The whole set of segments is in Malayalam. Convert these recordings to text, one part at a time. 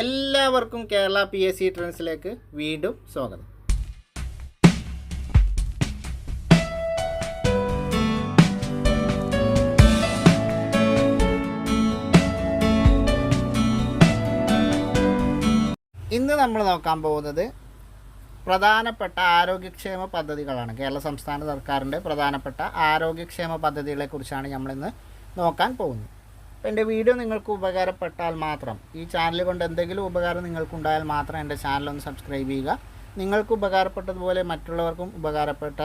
എല്ലാവർക്കും കേരള പി എസ് സി ട്രെൻഡ്സിലേക്ക് വീണ്ടും സ്വാഗതം. ഇന്ന് നമ്മൾ നോക്കാൻ പോകുന്നത് പ്രധാനപ്പെട്ട ആരോഗ്യക്ഷേമ പദ്ധതികളാണ്. കേരള സംസ്ഥാന സർക്കാരിന്റെ പ്രധാനപ്പെട്ട ആരോഗ്യക്ഷേമ പദ്ധതികളെക്കുറിച്ചാണ് നമ്മളിന്ന് നോക്കാൻ പോകുന്നത്. അപ്പോൾ എന്റെ വീഡിയോ നിങ്ങൾക്ക് ഉപകാരപ്പെട്ടാൽ മാത്രം ഈ ചാനൽ കൊണ്ട് എന്തെങ്കിലും ഉപകാരം നിങ്ങൾക്കുണ്ടായാൽ മാത്രം എന്റെ ചാനൽ ഒന്ന് സബ്സ്ക്രൈബ് ചെയ്യുക. നിങ്ങൾക്ക് ഉപകാരപ്പെട്ടതുപോലെ മറ്റുള്ളവർക്കും ഉപകാരപ്പെട്ട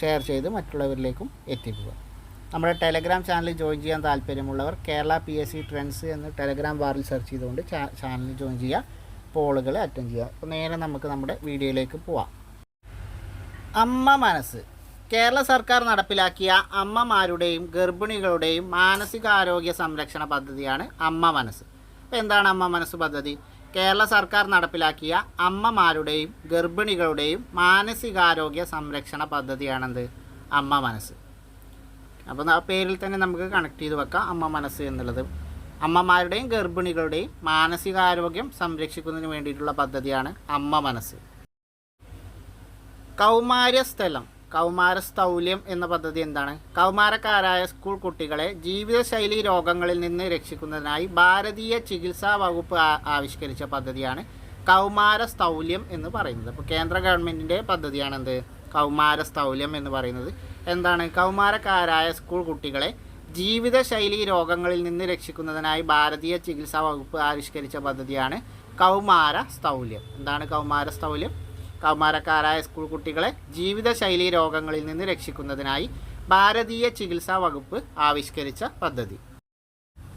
ഷെയർ ചെയ്ത് മറ്റുള്ളവരിലേക്കും എത്തിക്കുക. നമ്മുടെ ടെലഗ്രാം ചാനൽ ജോയിൻ ചെയ്യാൻ താല്പര്യമുള്ളവർ Kerala P S C trends എന്ന് ടെലഗ്രാം ബാറിൽ സെർച്ച് ചെയ്തുകൊണ്ട് ചാനൽ ജോയിൻ ചെയ്യുക പോളുകൾ അറ്റൻഡ് ചെയ്യുക. അപ്പോൾ നേരെ നമുക്ക് നമ്മുടെ വീഡിയോയിലേക്ക് പോവാം. അമ്മ മനസ്സ്. കേരള സർക്കാർ നടപ്പിലാക്കിയ അമ്മമാരുടെയും ഗർഭിണികളുടെയും മാനസികാരോഗ്യ സംരക്ഷണ പദ്ധതിയാണ് അമ്മ മനസ്സ്. അപ്പോൾ എന്താണ് അമ്മ മനസ്സ് പദ്ധതി? കേരള സർക്കാർ നടപ്പിലാക്കിയ അമ്മമാരുടെയും ഗർഭിണികളുടെയും മാനസികാരോഗ്യ സംരക്ഷണ പദ്ധതിയാണെന്ത്? അമ്മ മനസ്സ്. അപ്പോൾ ആ പേരിൽ തന്നെ നമുക്ക് കണക്ട് ചെയ്ത് വെക്കാം അമ്മ മനസ്സ് എന്നുള്ളത്. അമ്മമാരുടെയും ഗർഭിണികളുടെയും മാനസികാരോഗ്യം സംരക്ഷിക്കുന്നതിന് വേണ്ടിയിട്ടുള്ള പദ്ധതിയാണ് അമ്മ മനസ്സ്. കൗമാരസ്ഥലം കൗമാരസ്ഥൗല്യം എന്ന പദ്ധതി എന്താണ്? കൗമാരക്കാരായ സ്കൂൾ കുട്ടികളെ ജീവിതശൈലി രോഗങ്ങളിൽ നിന്ന് രക്ഷിക്കുന്നതിനായി ഭാരതീയ ചികിത്സാ വകുപ്പ് ആവിഷ്കരിച്ച പദ്ധതിയാണ് കൗമാര സ്ഥൗല്യം എന്ന് പറയുന്നത്. അപ്പോൾ കേന്ദ്ര ഗവൺമെന്റിന്റെ പദ്ധതിയാണ് എന്ത് കൗമാര സ്ഥൗല്യം എന്ന് പറയുന്നത്. എന്താണ്? കൗമാരക്കാരായ സ്കൂൾ കുട്ടികളെ ജീവിതശൈലി രോഗങ്ങളിൽ നിന്ന് രക്ഷിക്കുന്നതിനായി ഭാരതീയ ചികിത്സാ വകുപ്പ് ആവിഷ്കരിച്ച പദ്ധതിയാണ് കൗമാര സ്ഥൗല്യം എന്താണ് കൗമാര സ്ഥൗല്യം കൗമാരക്കാരായ സ്കൂൾ കുട്ടികളെ ജീവിതശൈലി രോഗങ്ങളിൽ നിന്ന് രക്ഷിക്കുന്നതിനായി ഭാരതീയ ചികിത്സാ വകുപ്പ് ആവിഷ്കരിച്ച പദ്ധതി.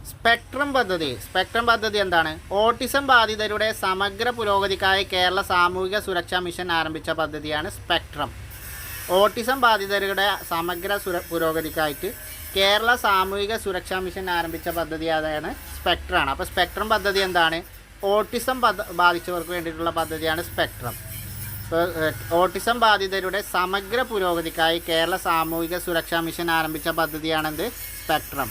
സ്പെക്ട്രം പദ്ധതി. സ്പെക്ട്രം പദ്ധതി എന്താണ്? ഓട്ടിസം ബാധിതരുടെ സമഗ്ര പുരോഗതിക്കായി കേരള സാമൂഹിക സുരക്ഷാ മിഷൻ ആരംഭിച്ച പദ്ധതിയാണ് സ്പെക്ട്രം. ഓട്ടിസം ബാധിതരുടെ സമഗ്ര സുര പുരോഗതിക്കായിട്ട് കേരള സാമൂഹിക സുരക്ഷാ മിഷൻ ആരംഭിച്ച പദ്ധതി അതാണ് സ്പെക്ട്രാണ്. അപ്പോൾ സ്പെക്ട്രം പദ്ധതി എന്താണ്? ഓട്ടിസം ബാധിച്ചവർക്ക് വേണ്ടിയിട്ടുള്ള പദ്ധതിയാണ് സ്പെക്ട്രം. ഓട്ടിസം ബാധിതരുടെ സമഗ്ര പുരോഗതിക്കായി കേരള സാമൂഹിക സുരക്ഷാ മിഷൻ ആരംഭിച്ച പദ്ധതിയാണെന്ത്? സ്പെക്ട്രം.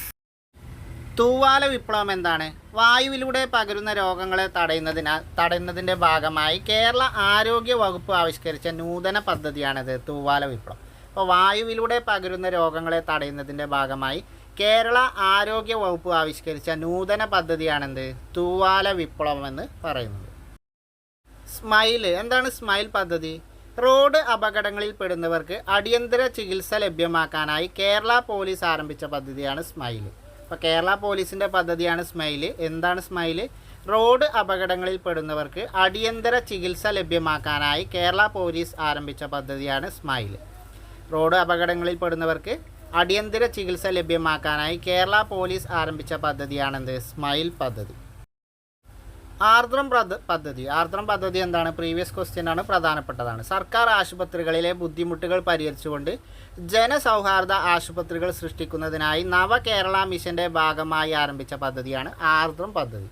തൂവാല വിപ്ലവം എന്താണ്? വായുവിലൂടെ പകരുന്ന രോഗങ്ങളെ തടയുന്നതിനാൽ തടയുന്നതിന്റെ ഭാഗമായി കേരള ആരോഗ്യ വകുപ്പ് ആവിഷ്കരിച്ച നൂതന പദ്ധതിയാണിത് തൂവാല വിപ്ലവം. അപ്പോൾ വായുവിലൂടെ പകരുന്ന രോഗങ്ങളെ തടയുന്നതിന്റെ ഭാഗമായി കേരള ആരോഗ്യ വകുപ്പ് ആവിഷ്കരിച്ച നൂതന പദ്ധതിയാണെന്ത്? തൂവാല വിപ്ലവം എന്ന് പറയുന്നത്. സ്മൈൽ എന്താണ് സ്മൈൽ പദ്ധതി? റോഡ് അപകടങ്ങളിൽ പെടുന്നവർക്ക് അടിയന്തര ചികിത്സ ലഭ്യമാക്കാനായി കേരള പോലീസ് ആരംഭിച്ച പദ്ധതിയാണ് സ്മൈൽ അപ്പോൾ കേരള പോലീസിന്റെ പദ്ധതിയാണ് സ്മൈൽ എന്താണ് സ്മൈൽ റോഡ് അപകടങ്ങളിൽ പെടുന്നവർക്ക് അടിയന്തര ചികിത്സ ലഭ്യമാക്കാനായി കേരള പോലീസ് ആരംഭിച്ച പദ്ധതിയാണ് സ്മൈൽ റോഡ് അപകടങ്ങളിൽ പെടുന്നവർക്ക് അടിയന്തര ചികിത്സ ലഭ്യമാക്കാനായി കേരള പോലീസ് ആരംഭിച്ച പദ്ധതിയാണെന്ത്? സ്മൈൽ പദ്ധതി. ആർദ്രം പദ്ധതി. ആർദ്രം പദ്ധതി എന്താണ്? പ്രീവിയസ് ക്വസ്റ്റ്യൻ ആണ് പ്രധാനപ്പെട്ടതാണ്. സർക്കാർ ആശുപത്രികളിലെ ബുദ്ധിമുട്ടുകൾ പരിഹരിച്ചുകൊണ്ട് ജനസൗഹാർദ്ദ ആശുപത്രികൾ സൃഷ്ടിക്കുന്നതിനായി നവകേരള മിഷന്റെ ഭാഗമായി ആരംഭിച്ച പദ്ധതിയാണ് ആർദ്രം പദ്ധതി.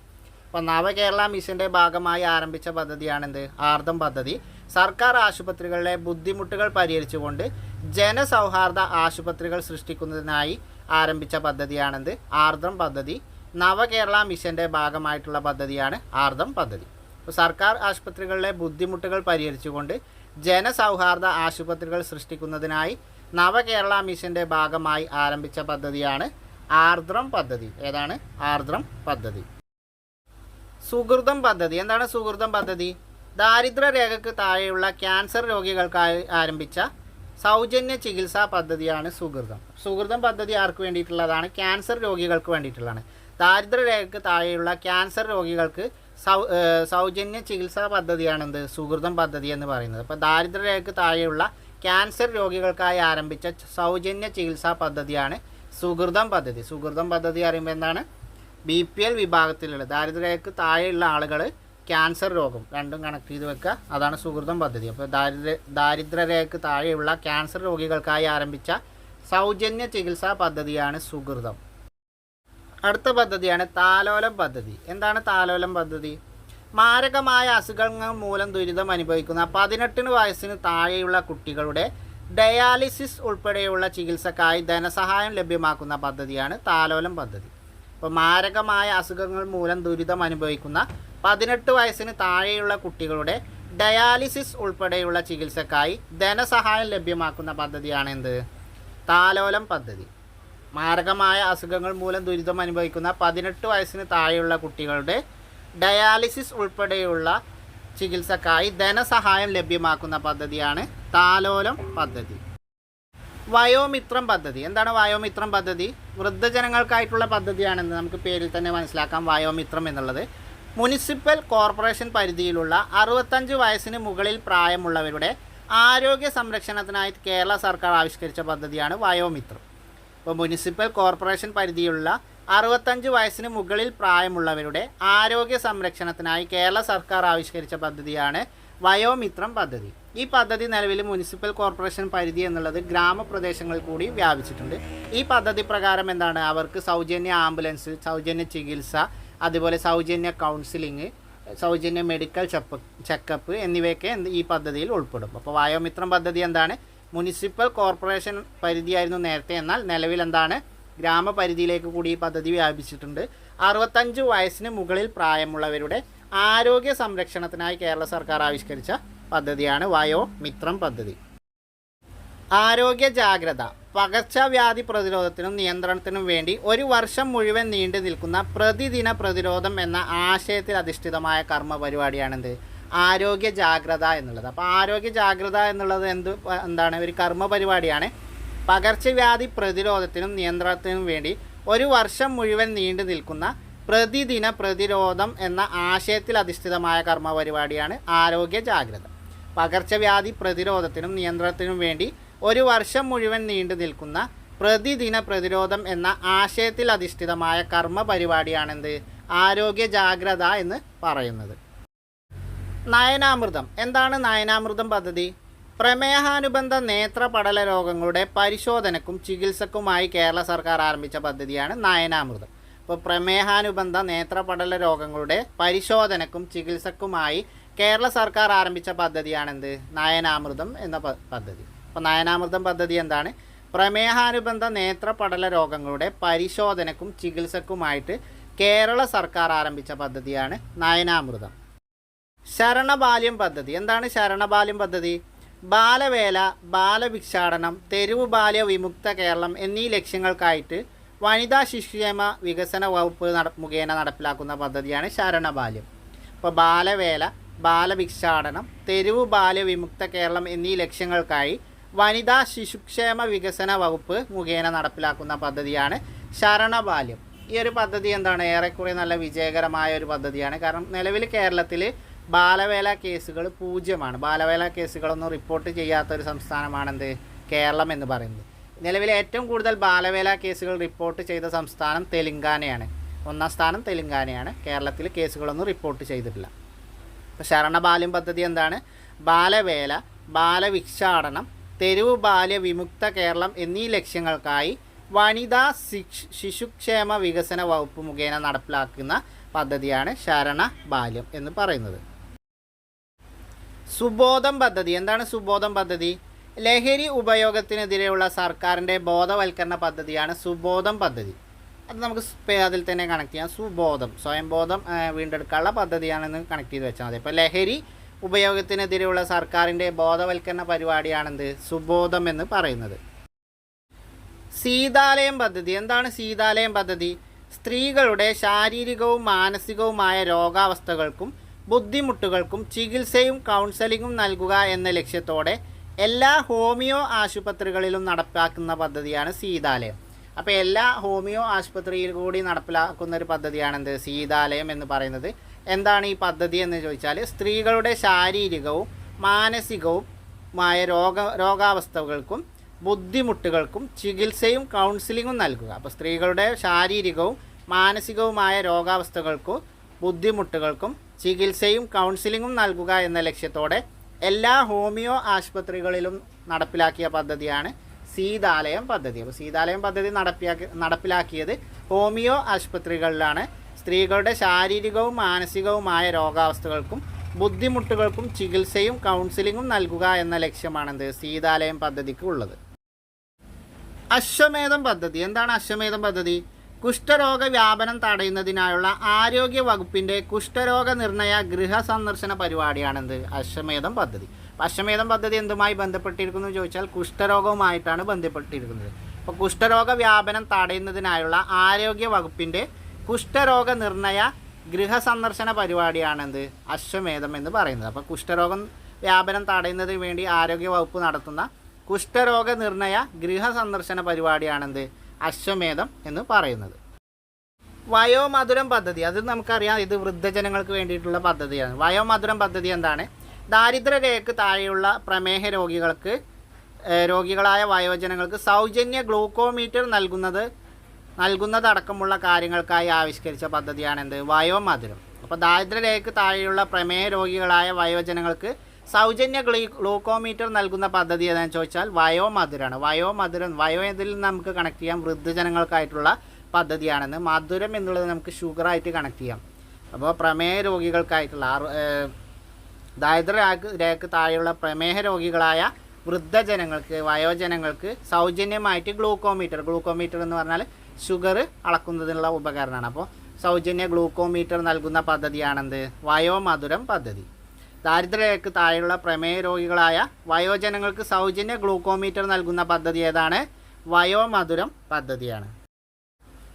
അപ്പോൾ നവകേരള മിഷന്റെ ഭാഗമായി ആരംഭിച്ച പദ്ധതിയാണെന്ത്? ആർദ്രം പദ്ധതി. സർക്കാർ ആശുപത്രികളിലെ ബുദ്ധിമുട്ടുകൾ പരിഹരിച്ചുകൊണ്ട് ജനസൗഹാർദ്ദ ആശുപത്രികൾ സൃഷ്ടിക്കുന്നതിനായി ആരംഭിച്ച പദ്ധതിയാണെന്ത്? ആർദ്രം പദ്ധതി. നവകേരള മിഷന്റെ ഭാഗമായിട്ടുള്ള പദ്ധതിയാണ് ആർദ്രം പദ്ധതി. സർക്കാർ ആശുപത്രികളിലെ ബുദ്ധിമുട്ടുകൾ പരിഹരിച്ചുകൊണ്ട് ജനസൗഹാർദ്ദ ആശുപത്രികൾ സൃഷ്ടിക്കുന്നതിനായി നവകേരള മിഷന്റെ ഭാഗമായി ആരംഭിച്ച പദ്ധതിയാണ് ആർദ്രം പദ്ധതി. ഏതാണ്? ആർദ്രം പദ്ധതി. സുഹൃതം പദ്ധതി. എന്താണ് സുഹൃതം പദ്ധതി? ദാരിദ്ര്യ രേഖയ്ക്ക് താഴെയുള്ള ക്യാൻസർ രോഗികൾക്കായി ആരംഭിച്ച സൗജന്യ ചികിത്സാ പദ്ധതിയാണ് സുഹൃതം. സുഹൃതം പദ്ധതി ആർക്ക് വേണ്ടിയിട്ടുള്ളതാണ്? ക്യാൻസർ രോഗികൾക്ക് വേണ്ടിയിട്ടുള്ളതാണ്. ദാരിദ്ര്യ രേഖയ്ക്ക് താഴെയുള്ള ക്യാൻസർ രോഗികൾക്ക് സൗ സൗജന്യ ചികിത്സാ പദ്ധതിയാണെന്ത്? സുഹൃതം പദ്ധതി എന്ന് പറയുന്നത്. അപ്പോൾ ദാരിദ്ര്യരേഖയ്ക്ക് താഴെയുള്ള ക്യാൻസർ രോഗികൾക്കായി ആരംഭിച്ച സൗജന്യ ചികിത്സാ പദ്ധതിയാണ് സുഹൃതം പദ്ധതി. സുഹൃതം പദ്ധതി അറിയുമ്പോൾ എന്താണ്? ബി പി എൽ വിഭാഗത്തിലുള്ള ദാരിദ്ര്യരേഖയ്ക്ക് താഴെയുള്ള ആളുകൾ ക്യാൻസർ രോഗം രണ്ടും കണക്ട് ചെയ്ത് വെക്കുക അതാണ് സുഹൃതം പദ്ധതി. അപ്പോൾ ദാരിദ്ര്യ ദാരിദ്ര്യരേഖയ്ക്ക് താഴെയുള്ള ക്യാൻസർ രോഗികൾക്കായി ആരംഭിച്ച സൗജന്യ ചികിത്സാ പദ്ധതിയാണ് സുഹൃതം. അടുത്ത പദ്ധതിയാണ് താലോലം പദ്ധതി. എന്താണ് താലോലം പദ്ധതി? മാരകമായ അസുഖങ്ങൾ മൂലം ദുരിതം അനുഭവിക്കുന്ന പതിനെട്ടിന് വയസ്സിന് താഴെയുള്ള കുട്ടികളുടെ ഡയാലിസിസ് ഉൾപ്പെടെയുള്ള ചികിത്സക്കായി ധനസഹായം ലഭ്യമാക്കുന്ന പദ്ധതിയാണ് താലോലം പദ്ധതി. ഇപ്പോൾ മാരകമായ അസുഖങ്ങൾ മൂലം ദുരിതം അനുഭവിക്കുന്ന പതിനെട്ട് വയസ്സിന് താഴെയുള്ള കുട്ടികളുടെ ഡയാലിസിസ് ഉൾപ്പെടെയുള്ള ചികിത്സക്കായി ധനസഹായം ലഭ്യമാക്കുന്ന പദ്ധതിയാണ് എന്ത്? താലോലം പദ്ധതി. മാരകമായ അസുഖങ്ങൾ മൂലം ദുരിതം അനുഭവിക്കുന്ന പതിനെട്ട് വയസ്സിന് താഴെയുള്ള കുട്ടികളുടെ ഡയാലിസിസ് ഉൾപ്പെടെയുള്ള ചികിത്സക്കായി ധനസഹായം ലഭ്യമാക്കുന്ന പദ്ധതിയാണ് താലോലം പദ്ധതി. വയോമിത്രം പദ്ധതി. എന്താണ് വയോമിത്രം പദ്ധതി? വൃദ്ധജനങ്ങൾക്കായിട്ടുള്ള പദ്ധതിയാണെന്ന് നമുക്ക് പേരിൽ തന്നെ മനസ്സിലാക്കാം. വയോമിത്രം എന്നുള്ളത് മുനിസിപ്പൽ കോർപ്പറേഷൻ പരിധിയിലുള്ള അറുപത്തഞ്ച് വയസ്സിന് മുകളിൽ പ്രായമുള്ളവരുടെ ആരോഗ്യ സംരക്ഷണത്തിനായി കേരള സർക്കാർ ആവിഷ്കരിച്ച പദ്ധതിയാണ് വയോമിത്രം. ഇപ്പോൾ മുനിസിപ്പൽ കോർപ്പറേഷൻ പരിധിയുള്ള അറുപത്തഞ്ച് വയസ്സിന് മുകളിൽ പ്രായമുള്ളവരുടെ ആരോഗ്യ സംരക്ഷണത്തിനായി കേരള സർക്കാർ ആവിഷ്കരിച്ച പദ്ധതിയാണ് വയോമിത്രം പദ്ധതി. ഈ പദ്ധതി നിലവിൽ മുനിസിപ്പൽ കോർപ്പറേഷൻ പരിധി എന്നുള്ളത് ഗ്രാമപ്രദേശങ്ങളിൽ കൂടി വ്യാപിച്ചിട്ടുണ്ട്. ഈ പദ്ധതി പ്രകാരം എന്താണ്? അവർക്ക് സൗജന്യ ആംബുലൻസ് സൗജന്യ ചികിത്സ അതുപോലെ സൗജന്യ കൗൺസിലിംഗ് സൗജന്യ മെഡിക്കൽ ചെപ്പ് ചെക്കപ്പ് എന്നിവയൊക്കെ ഈ പദ്ധതിയിൽ ഉൾപ്പെടും. അപ്പോൾ വയോമിത്രം പദ്ധതി എന്താണ്? മുനിസിപ്പൽ കോർപ്പറേഷൻ പരിധിയായിരുന്നു നേരത്തെ. എന്നാൽ നിലവിൽ എന്താണ് ഗ്രാമപരിധിയിലേക്ക് കൂടി ഈ പദ്ധതി വ്യാപിച്ചിട്ടുണ്ട്. അറുപത്തഞ്ച് വയസ്സിന് മുകളിൽ പ്രായമുള്ളവരുടെ ആരോഗ്യ സംരക്ഷണത്തിനായി കേരള സർക്കാർ ആവിഷ്കരിച്ച പദ്ധതിയാണ് വയോ മിത്രം പദ്ധതി. ആരോഗ്യ ജാഗ്രത പകർച്ചവ്യാധി പ്രതിരോധത്തിനും നിയന്ത്രണത്തിനും വേണ്ടി ഒരു വർഷം മുഴുവൻ നീണ്ടു നിൽക്കുന്ന പ്രതിദിന പ്രതിരോധം എന്ന ആശയത്തിൽ അധിഷ്ഠിതമായ കർമ്മ പരിപാടിയാണെന്ത് ആരോഗ്യ ജാഗ്രത എന്നുള്ളത്. അപ്പോൾ ആരോഗ്യ ജാഗ്രത എന്നുള്ളത് എന്ത് എന്താണ്? ഒരു കർമ്മ പരിപാടിയാണ്. പകർച്ചവ്യാധി പ്രതിരോധത്തിനും നിയന്ത്രണത്തിനും വേണ്ടി ഒരു വർഷം മുഴുവൻ നീണ്ടു നിൽക്കുന്ന പ്രതിദിന പ്രതിരോധം എന്ന ആശയത്തിൽ അധിഷ്ഠിതമായ കർമ്മ പരിപാടിയാണ് ആരോഗ്യ ജാഗ്രത. പകർച്ചവ്യാധി പ്രതിരോധത്തിനും നിയന്ത്രണത്തിനും വേണ്ടി ഒരു വർഷം മുഴുവൻ നീണ്ടു നിൽക്കുന്ന പ്രതിദിന പ്രതിരോധം എന്ന ആശയത്തിൽ അധിഷ്ഠിതമായ കർമ്മ പരിപാടിയാണെന്ത്? ആരോഗ്യ ജാഗ്രത എന്ന് പറയുന്നത്. നയനാമൃതം. എന്താണ് നയനാമൃതം പദ്ധതി? പ്രമേഹാനുബന്ധ നേത്ര പടല രോഗങ്ങളുടെ പരിശോധനക്കും ചികിത്സക്കുമായി കേരള സർക്കാർ ആരംഭിച്ച പദ്ധതിയാണ് നയനാമൃതം. ഇപ്പോൾ പ്രമേഹാനുബന്ധ നേത്ര പടല രോഗങ്ങളുടെ പരിശോധനക്കും ചികിത്സക്കുമായി കേരള സർക്കാർ ആരംഭിച്ച പദ്ധതിയാണെന്ത്? നയനാമൃതം എന്ന പദ്ധതി. അപ്പോൾ നയനാമൃതം പദ്ധതി എന്താണ്? പ്രമേഹാനുബന്ധ നേത്ര പടല രോഗങ്ങളുടെ പരിശോധനക്കും ചികിത്സക്കുമായിട്ട് കേരള സർക്കാർ ആരംഭിച്ച പദ്ധതിയാണ് നയനാമൃതം. ശരണബാല്യം പദ്ധതി. എന്താണ് ശരണബാല്യം പദ്ധതി? ബാലവേല ബാലഭിക്ഷാടനം തെരുവ് ബാല്യ വിമുക്ത കേരളം എന്നീ ലക്ഷ്യങ്ങൾക്കായിട്ട് വനിതാ ശിശുക്ഷേമ വികസന വകുപ്പ് നട മുഖേന നടപ്പിലാക്കുന്ന പദ്ധതിയാണ് ശരണബാല്യം. ഇപ്പോൾ ബാലവേല ബാലഭിക്ഷാടനം തെരുവ് ബാല്യ വിമുക്ത കേരളം എന്നീ ലക്ഷ്യങ്ങൾക്കായി വനിതാ ശിശുക്ഷേമ വികസന വകുപ്പ് മുഖേന നടപ്പിലാക്കുന്ന പദ്ധതിയാണ് ശരണബാല്യം. ഈ ഒരു പദ്ധതി എന്താണ്? ഏറെക്കുറെ നല്ല വിജയകരമായ ഒരു പദ്ധതിയാണ്. കാരണം നിലവിൽ കേരളത്തിൽ ബാലവേല കേസുകൾ പൂജ്യമാണ്. ബാലവേല കേസുകളൊന്നും റിപ്പോർട്ട് ചെയ്യാത്ത ഒരു സംസ്ഥാനമാണെന്ത്? കേരളം എന്ന് പറയുന്നത്. നിലവിലെ ഏറ്റവും കൂടുതൽ ബാലവേല കേസുകൾ റിപ്പോർട്ട് ചെയ്ത സംസ്ഥാനം തെലുങ്കാനയാണ്. ഒന്നാം സ്ഥാനം തെലുങ്കാനയാണ്. കേരളത്തിൽ കേസുകളൊന്നും റിപ്പോർട്ട് ചെയ്തിട്ടില്ല. അപ്പോൾ ശരണബാല്യം പദ്ധതി എന്താണ്? ബാലവേല ബാലവിക്ഷാടനം തെരുവ് ബാല്യ വിമുക്ത കേരളം എന്നീ ലക്ഷ്യങ്ങൾക്കായി വനിതാ ശിക്ഷ ശിശുക്ഷേമ വികസന വകുപ്പ് മുഖേന നടപ്പിലാക്കുന്ന പദ്ധതിയാണ് ശരണ ബാല്യം എന്ന് പറയുന്നത്. സുബോധം പദ്ധതി. എന്താണ് സുബോധം പദ്ധതി? ലഹരി ഉപയോഗത്തിനെതിരെയുള്ള സർക്കാരിന്റെ ബോധവൽക്കരണ പദ്ധതിയാണ് സുബോധം പദ്ധതി. അത് നമുക്ക് അതിൽ തന്നെ കണക്ട് ചെയ്യാം. സുബോധം സ്വയംബോധം വീണ്ടെടുക്കാനുള്ള പദ്ധതിയാണെന്ന് കണക്ട് ചെയ്ത് വെച്ചാൽ മതി. ഇപ്പോൾ ലഹരി ഉപയോഗത്തിനെതിരെയുള്ള സർക്കാരിന്റെ ബോധവൽക്കരണ പരിപാടിയാണെന്ത്? സുബോധം എന്ന് പറയുന്നത്. സീതാലയം പദ്ധതി. എന്താണ് സീതാലയം പദ്ധതി? സ്ത്രീകളുടെ ശാരീരികവും മാനസികവുമായ രോഗാവസ്ഥകൾക്കും ബുദ്ധിമുട്ടുകൾക്കും ചികിത്സയും കൗൺസലിങ്ങും നൽകുക എന്ന ലക്ഷ്യത്തോടെ എല്ലാ ഹോമിയോ ആശുപത്രികളിലും നടപ്പാക്കുന്ന പദ്ധതിയാണ് സീതാലയം. അപ്പോൾ എല്ലാ ഹോമിയോ ആശുപത്രിയിൽ കൂടി നടപ്പിലാക്കുന്ന ഒരു പദ്ധതിയാണെന്ത്? സീതാലയം എന്ന് പറയുന്നത്. എന്താണ് ഈ പദ്ധതി എന്ന് ചോദിച്ചാൽ സ്ത്രീകളുടെ ശാരീരികവും മാനസികവുമായ രോഗ രോഗാവസ്ഥകൾക്കും ബുദ്ധിമുട്ടുകൾക്കും ചികിത്സയും കൗൺസിലിങ്ങും നൽകുക. അപ്പോൾ സ്ത്രീകളുടെ ശാരീരികവും മാനസികവുമായ രോഗാവസ്ഥകൾക്കും ബുദ്ധിമുട്ടുകൾക്കും ചികിത്സയും കൗൺസിലിങ്ങും നൽകുക എന്ന ലക്ഷ്യത്തോടെ എല്ലാ ഹോമിയോ ആശുപത്രികളിലും നടപ്പിലാക്കിയ പദ്ധതിയാണ് സീതാലയം പദ്ധതി. അപ്പോൾ സീതാലയം പദ്ധതി നടപ്പിലാക്കി നടപ്പിലാക്കിയത് ഹോമിയോ ആശുപത്രികളിലാണ്. സ്ത്രീകളുടെ ശാരീരികവും മാനസികവുമായ രോഗാവസ്ഥകൾക്കും ബുദ്ധിമുട്ടുകൾക്കും ചികിത്സയും കൗൺസിലിങ്ങും നൽകുക എന്ന ലക്ഷ്യമാണെന്ത് സീതാലയം പദ്ധതിക്ക് ഉള്ളത്. അശ്വമേധം പദ്ധതി. എന്താണ് അശ്വമേധം പദ്ധതി? കുഷ്ഠരോഗ വ്യാപനം തടയുന്നതിനായുള്ള ആരോഗ്യ വകുപ്പിന്റെ കുഷ്ഠരോഗ നിർണയ ഗൃഹ സന്ദർശന പരിപാടിയാണെന്ത്? അശ്വമേധം പദ്ധതി. അശ്വമേധം പദ്ധതി എന്തുമായി ബന്ധപ്പെട്ടിരിക്കുന്നു ചോദിച്ചാൽ കുഷ്ഠരോഗവുമായിട്ടാണ് ബന്ധപ്പെട്ടിരിക്കുന്നത്. അപ്പോൾ കുഷ്ഠരോഗ വ്യാപനം തടയുന്നതിനായുള്ള ആരോഗ്യ വകുപ്പിന്റെ കുഷ്ഠരോഗ നിർണയ ഗൃഹ സന്ദർശന പരിപാടിയാണെന്ത്? അശ്വമേധം എന്ന് പറയുന്നത്. അപ്പോൾ കുഷ്ഠരോഗം വ്യാപനം തടയുന്നതിന് വേണ്ടി ആരോഗ്യ വകുപ്പ് നടത്തുന്ന കുഷ്ഠരോഗ നിർണയ ഗൃഹ സന്ദർശന പരിപാടിയാണെന്ത്? അശ്വമേധം എന്ന് പറയുന്നത്. വയോമധുരം പദ്ധതി അത് നമുക്കറിയാം ഇത് വൃദ്ധജനങ്ങൾക്ക് വേണ്ടിയിട്ടുള്ള പദ്ധതിയാണ്. വയോമധുരം പദ്ധതി എന്താണ്? ദാരിദ്ര്യരേഖക്ക് താഴെയുള്ള പ്രമേഹ രോഗികൾക്ക് രോഗികളായ വയോജനങ്ങൾക്ക് സൗജന്യ ഗ്ലൂക്കോമീറ്റർ നൽകുന്നത് നൽകുന്നതടക്കമുള്ള കാര്യങ്ങൾക്കായി ആവിഷ്കരിച്ച പദ്ധതിയാണ് എന്ത്? വയോമധുരം. അപ്പോൾ ദാരിദ്ര്യരേഖക്ക് താഴെയുള്ള പ്രമേഹ രോഗികളായ വയോജനങ്ങൾക്ക് സൗജന്യ ഗ്ലീ ഗ്ലൂക്കോമീറ്റർ നൽകുന്ന പദ്ധതി ഏതാണെന്ന് ചോദിച്ചാൽ വയോമധുരമാണ് വയോമധുരം വയോ ഇതിൽ നമുക്ക് കണക്ട് ചെയ്യാം? വൃദ്ധജനങ്ങൾക്കായിട്ടുള്ള പദ്ധതിയാണെന്ന്. മധുരം എന്നുള്ളത് നമുക്ക് ഷുഗറായിട്ട് കണക്ട് ചെയ്യാം. അപ്പോൾ പ്രമേഹ രോഗികൾക്കായിട്ടുള്ള ദാരിദ്ര്യ രേഖ- താഴെയുള്ള പ്രമേഹ രോഗികളായ വൃദ്ധജനങ്ങൾക്ക് വയോജനങ്ങൾക്ക് സൗജന്യമായിട്ട് ഗ്ലൂക്കോമീറ്റർ ഗ്ലൂക്കോമീറ്റർ എന്ന് പറഞ്ഞാൽ ഷുഗർ അളക്കുന്നതിനുള്ള ഉപകരണമാണ്. അപ്പോൾ സൗജന്യ ഗ്ലൂക്കോമീറ്റർ നൽകുന്ന പദ്ധതിയാണെന്ത്? വയോമധുരം പദ്ധതി. ദാരിദ്ര്യരേഖക്ക് താഴെയുള്ള പ്രമേയ രോഗികളായ വയോജനങ്ങൾക്ക് സൗജന്യ ഗ്ലൂക്കോമീറ്റർ നൽകുന്ന പദ്ധതി ഏതാണ്? വയോമധുരം പദ്ധതിയാണ്.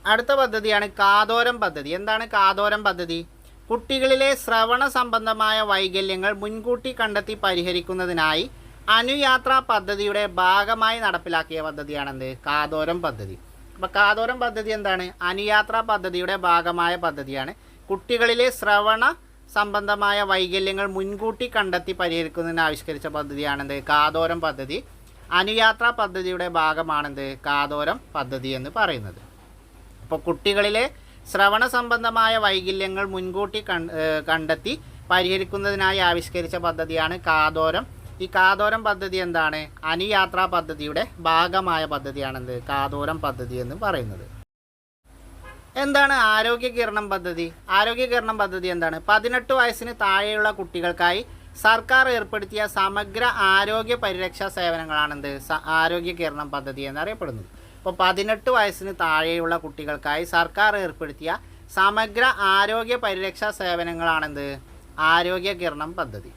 അടുത്ത പദ്ധതിയാണ് കാതോരം പദ്ധതി. എന്താണ് കാതോരം പദ്ധതി? കുട്ടികളിലെ ശ്രവണ സംബന്ധമായ വൈകല്യങ്ങൾ മുൻകൂട്ടി കണ്ടെത്തി പരിഹരിക്കുന്നതിനായി അനുയാത്രാ പദ്ധതിയുടെ ഭാഗമായി നടപ്പിലാക്കിയ പദ്ധതിയാണെന്ത്? കാതോരം പദ്ധതി. അപ്പോൾ കാതോരം പദ്ധതി എന്താണ്? അനുയാത്രാ പദ്ധതിയുടെ ഭാഗമായ പദ്ധതിയാണ്. കുട്ടികളിലെ ശ്രവണ സംബന്ധമായ വൈകല്യങ്ങൾ മുൻകൂട്ടി കണ്ടെത്തി പരിഹരിക്കുന്നതിന് ആവിഷ്കരിച്ച പദ്ധതിയാണെന്ത്? കാതോരം പദ്ധതി. അനുയാത്രാ പദ്ധതിയുടെ ഭാഗമാണെന്ത്? കാതോരം പദ്ധതി എന്ന് പറയുന്നത്. അപ്പോൾ കുട്ടികളിലെ ശ്രവണ സംബന്ധമായ വൈകല്യങ്ങൾ മുൻകൂട്ടി കണ്ടെത്തി പരിഹരിക്കുന്നതിനായി ആവിഷ്കരിച്ച പദ്ധതിയാണ് കാതോരം. ഈ കാതോരം പദ്ധതി എന്താണ്? അനുയാത്രാ പദ്ധതിയുടെ ഭാഗമായ പദ്ധതിയാണെന്ത്? കാതോരം പദ്ധതി എന്ന് പറയുന്നത്. എന്താണ് ആരോഗ്യ കിരണം പദ്ധതി? ആരോഗ്യ കിരണം പദ്ധതി എന്താണ്? പതിനെട്ട് വയസ്സിന് താഴെയുള്ള കുട്ടികൾക്കായി സർക്കാർ ഏർപ്പെടുത്തിയ സമഗ്ര ആരോഗ്യ പരിരക്ഷാ സേവനങ്ങളാണെന്ത്? സ- ആരോഗ്യ കിരണം പദ്ധതി എന്നറിയപ്പെടുന്നത്. അപ്പോൾ പതിനെട്ട് വയസ്സിന് താഴെയുള്ള കുട്ടികൾക്കായി സർക്കാർ ഏർപ്പെടുത്തിയ സമഗ്ര ആരോഗ്യ പരിരക്ഷാ സേവനങ്ങളാണെന്ത്? ആരോഗ്യ കിരണം പദ്ധതി.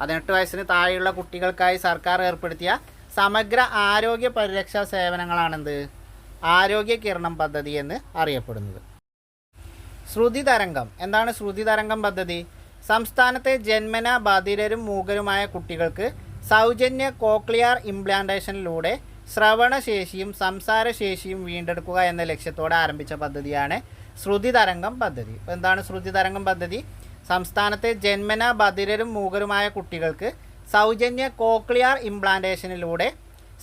പതിനെട്ട് വയസ്സിന് താഴെയുള്ള കുട്ടികൾക്കായി സർക്കാർ ഏർപ്പെടുത്തിയ സമഗ്ര ആരോഗ്യ പരിരക്ഷാ സേവനങ്ങളാണെന്ത്? ആരോഗ്യ കിരണം പദ്ധതി എന്ന് അറിയപ്പെടുന്നത്. ശ്രുതി തരംഗം. എന്താണ് ശ്രുതി തരംഗം പദ്ധതി? സംസ്ഥാനത്തെ ജന്മന ബാധിതരും മൂകരുമായ കുട്ടികൾക്ക് സൗജന്യ കോക്ലിയർ ഇംപ്ലാന്റേഷനിലൂടെ ശ്രവണശേഷിയും സംസാരശേഷിയും വീണ്ടെടുക്കുക എന്ന ലക്ഷ്യത്തോടെ ആരംഭിച്ച പദ്ധതിയാണ് ശ്രുതി തരംഗം പദ്ധതി. എന്താണ് ശ്രുതി തരംഗം പദ്ധതി? സംസ്ഥാനത്തെ ജന്മന ബധിരരും മൂകരുമായ കുട്ടികൾക്ക് സൗജന്യ കോക്ലിയർ ഇംപ്ലാന്റേഷനിലൂടെ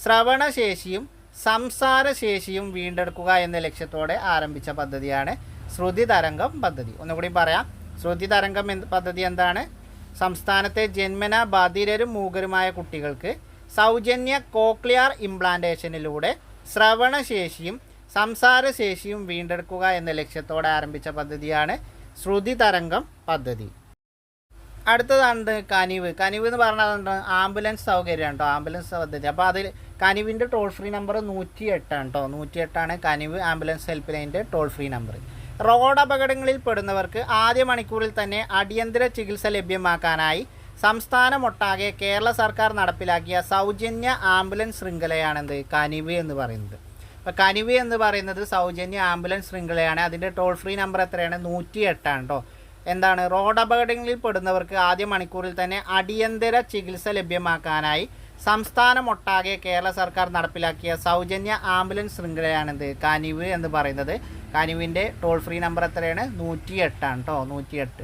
ശ്രവണശേഷിയും സംസാരശേഷിയും വീണ്ടെടുക്കുക എന്ന ലക്ഷ്യത്തോടെ ആരംഭിച്ച പദ്ധതിയാണ് ശ്രുതി തരംഗം പദ്ധതി. ഒന്നുകൂടി പറയാം. ശ്രുതി തരംഗം പദ്ധതി എന്താണ്? സംസ്ഥാനത്തെ ജന്മന ബധിരരും മൂകരുമായ കുട്ടികൾക്ക് സൗജന്യ കോക്ലിയാർ ഇംപ്ലാന്റേഷനിലൂടെ ശ്രവണശേഷിയും സംസാരശേഷിയും വീണ്ടെടുക്കുക എന്ന ലക്ഷ്യത്തോടെ ആരംഭിച്ച പദ്ധതിയാണ് ശ്രുതി തരംഗം പദ്ധതി. അടുത്തതാണ് കനിവ്. കനിവ് എന്ന് പറഞ്ഞാൽ ആംബുലൻസ് സൗകര്യം കേട്ടോ. ആംബുലൻസ് പദ്ധതി. അപ്പോൾ അതിൽ കനിവിന്റെ ടോൾ ഫ്രീ നമ്പർ നൂറ്റി എട്ടാണ് കേട്ടോ നൂറ്റി എട്ടാണ് കനിവ് ആംബുലൻസ് ഹെൽപ്പ് ലൈനിന്റെ ടോൾ ഫ്രീ നമ്പർ റോഡ് അപകടങ്ങളിൽ പെടുന്നവർക്ക് ആദ്യ മണിക്കൂറിൽ തന്നെ അടിയന്തര ചികിത്സ ലഭ്യമാക്കാനായി സംസ്ഥാനമൊട്ടാകെ കേരള സർക്കാർ നടപ്പിലാക്കിയ സൗജന്യ ആംബുലൻസ് ശൃംഖലയാണെന്ത്? കനിവ് എന്ന് പറയുന്നത്. അപ്പോൾ കനിവ് എന്ന് പറയുന്നത് സൗജന്യ ആംബുലൻസ് ശൃംഖലയാണ്. അതിന്റെ ടോൾ ഫ്രീ നമ്പർ എത്രയാണ്? നൂറ്റി എട്ടാണ് കേട്ടോ എന്താണ്? റോഡ് അപകടങ്ങളിൽ പെടുന്നവർക്ക് ആദ്യ മണിക്കൂറിൽ തന്നെ അടിയന്തര ചികിത്സ ലഭ്യമാക്കാനായി സംസ്ഥാനമൊട്ടാകെ കേരള സർക്കാർ നടപ്പിലാക്കിയ സൗജന്യ ആംബുലൻസ് ശൃംഖലയാണിത്. കനിവ് എന്ന് പറയുന്നത്. കനിവിന്റെ ടോൾ ഫ്രീ നമ്പർ എത്രയാണ്? നൂറ്റി എട്ടാണ് കേട്ടോ നൂറ്റി എട്ട്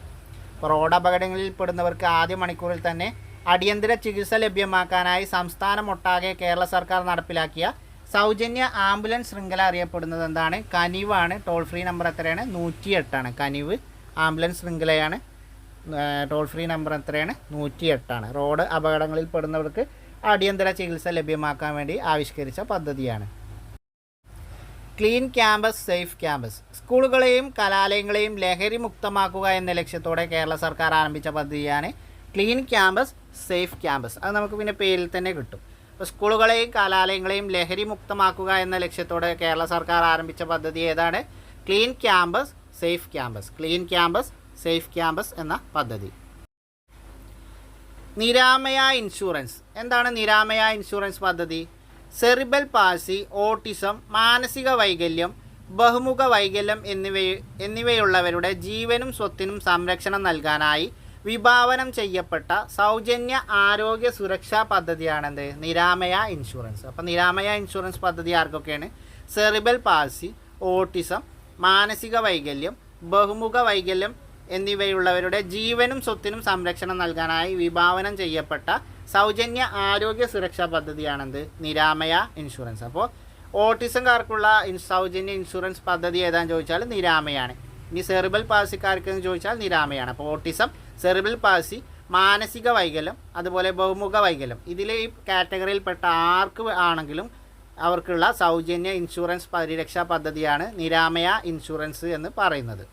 അപ്പോൾ റോഡ് അപകടങ്ങളിൽ പെടുന്നവർക്ക് ആദ്യ മണിക്കൂറിൽ തന്നെ അടിയന്തര ചികിത്സ ലഭ്യമാക്കാനായി സംസ്ഥാനമൊട്ടാകെ കേരള സർക്കാർ നടപ്പിലാക്കിയ സൗജന്യ ആംബുലൻസ് ശൃംഖല അറിയപ്പെടുന്നത് എന്താണ്? കനിവാണ്. ടോൾ ഫ്രീ നമ്പർ എത്രയാണ്? നൂറ്റി എട്ടാണ് കനിവ് ആംബുലൻസ് ശൃംഖലയാണ്. ടോൾ ഫ്രീ നമ്പർ എത്രയാണ്? നൂറ്റി എട്ടാണ് റോഡ് അപകടങ്ങളിൽ പെടുന്നവർക്ക് അടിയന്തര ചികിത്സ ലഭ്യമാക്കാൻ വേണ്ടി ആവിഷ്കരിച്ച പദ്ധതിയാണ്. ക്ലീൻ ക്യാമ്പസ് സേഫ് ക്യാമ്പസ് സ്കൂളുകളെയും കലാലയങ്ങളെയും ലഹരി മുക്തമാക്കുക എന്ന ലക്ഷ്യത്തോടെ കേരള സർക്കാർ ആരംഭിച്ച പദ്ധതിയാണ് ക്ലീൻ ക്യാമ്പസ് സേഫ് ക്യാമ്പസ് അത് നമുക്ക് പിന്നെ പേരിൽ തന്നെ കിട്ടും. അപ്പോൾ സ്കൂളുകളെയും കലാലയങ്ങളെയും ലഹരി മുക്തമാക്കുക എന്ന ലക്ഷ്യത്തോടെ കേരള സർക്കാർ ആരംഭിച്ച പദ്ധതി ഏതാണ്? Clean campus safe campus clean campus safe campus എന്ന പദ്ധതി. നിരാമയ ഇൻഷുറൻസ്. എന്താണ് നിരാമയ ഇൻഷുറൻസ് പദ്ധതി? സെറിബൽ പാസി ഓട്ടിസം മാനസിക വൈകല്യം ബഹുമുഖ വൈകല്യം എന്നിവ എന്നിവയുള്ളവരുടെ ജീവനും സ്വത്തിനും സംരക്ഷണം നൽകാനായി വിഭാവനം ചെയ്യപ്പെട്ട സൗജന്യ ആരോഗ്യ സുരക്ഷാ പദ്ധതിയാണെന്ത്? നിരാമയ ഇൻഷുറൻസ്. അപ്പോൾ നിരാമയ ഇൻഷുറൻസ് പദ്ധതി ആർക്കൊക്കെയാണ്? സെറിബൽ പാസി ഓട്ടിസം മാനസിക വൈകല്യം ബഹുമുഖ വൈകല്യം എന്നിവയുള്ളവരുടെ ജീവനും സ്വത്തിനും സംരക്ഷണം നൽകാനായി വിഭാവനം ചെയ്യപ്പെട്ട സൗജന്യ ആരോഗ്യ സുരക്ഷാ പദ്ധതിയാണെന്ത്? നിരാമയ ഇൻഷുറൻസ്. അപ്പോൾ ഓട്ടിസംകാർക്കുള്ള സൗജന്യ ഇൻഷുറൻസ് പദ്ധതി ഏതാന്ന് ചോദിച്ചാൽ നിരാമയാണ്. ഇനി സെറിബൽ പാസിക്കാർക്ക് എന്ന് ചോദിച്ചാൽ നിരാമയാണ്. അപ്പോൾ ഓട്ടിസം സെറിബൽ പാസി മാനസിക വൈകല്യം അതുപോലെ ബഹുമുഖ വൈകല്യം. ഇതിൽ ഈ കാറ്റഗറിയിൽപ്പെട്ട ആർക്ക് ആണെങ്കിലും അവർക്കുള്ള സൗജന്യ ഇൻഷുറൻസ് പരിരക്ഷാ പദ്ധതിയാണ് നിരാമയ ഇൻഷുറൻസ് എന്ന് പറയുന്നത്.